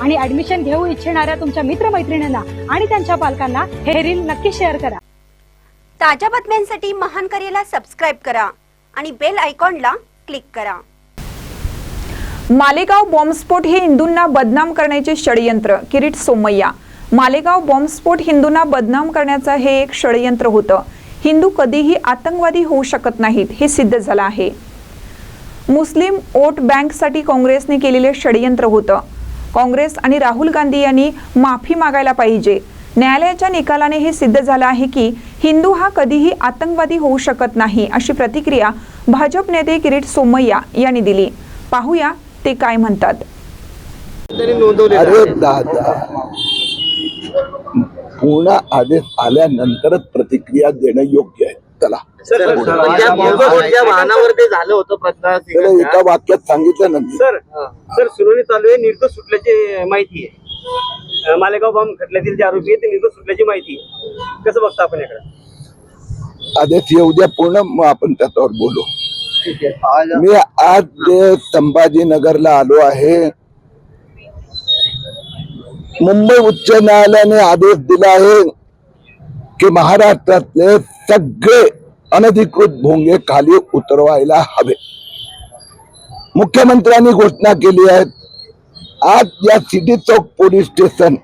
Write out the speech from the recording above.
आणि ऍडमिशन घेऊ इच्छिणाऱ्या तुमच्या मित्रमैत्रिणींना आणि त्यांच्या पालकांना हे रील नक्की शेअर करा. ताज्या बातम्यांसाठी महान करेला सबस्क्राईब करा आणि बेल आयकॉनला क्लिक करा. मालेगाव बॉम्बस्फोट हे हिंदूंना बदनाम करण्याचे षडयंत्र किरीट सोमय्या. मालेगाव बॉम्बस्फोट हिंदूंना बदनाम करण्याचं हे एक षडयंत्र होतं. हिंदू कधीही आतंकवादी होऊ शकत नाहीत हे सिद्ध झालं आहे. मुस्लिम वोट बँकसाठी काँग्रेसने केलेले षडयंत्र होतं. काँग्रेस आणि राहुल गांधी यांनी माफी मागायला पाहिजे. न्यायालयाच्या निकालाने हे सिद्ध झालं आहे की हिंदू हा कधीही आतंकवादी होऊ शकत नाही अशी प्रतिक्रिया भाजप नेते किरीट सोमय्या यांनी दिली. पाहूया ते काय म्हणतात. अरे. दादा पूर्ण आदेश आल्यानंतरच प्रतिक्रिया देणं योग्य आहे. चला सर पण ज्या बॉम्बस्फोट ज्या वाहनावर ते झालं होतं त्याला एका वाक्यात सांगितलं ना मी. सर सर सुनावणी चालू आहे. निर्दोष सुटल्याची माहिती आहे. मालेगाव बॉम्ब खटल्यातील जे आरोपी आहेत ते निर्दोष सुटल्याची माहिती आहे. कसं बघता आपण याकडे? आदेश येऊ द्या पूर्ण मग आपण त्याच्यावर बोलू. मी आज संभाजीनगरला आलो आहे मुंबई उच्च न्यायालयाने आदेश दिला आहे. की महाराष्ट्रातले सगळे अनधिकृत भोंगे खाली उतरवायला हवे. मुख्यमंत्र्यांनी घोषणा केली आहे आज या सिटी चौक पोलीस स्टेशन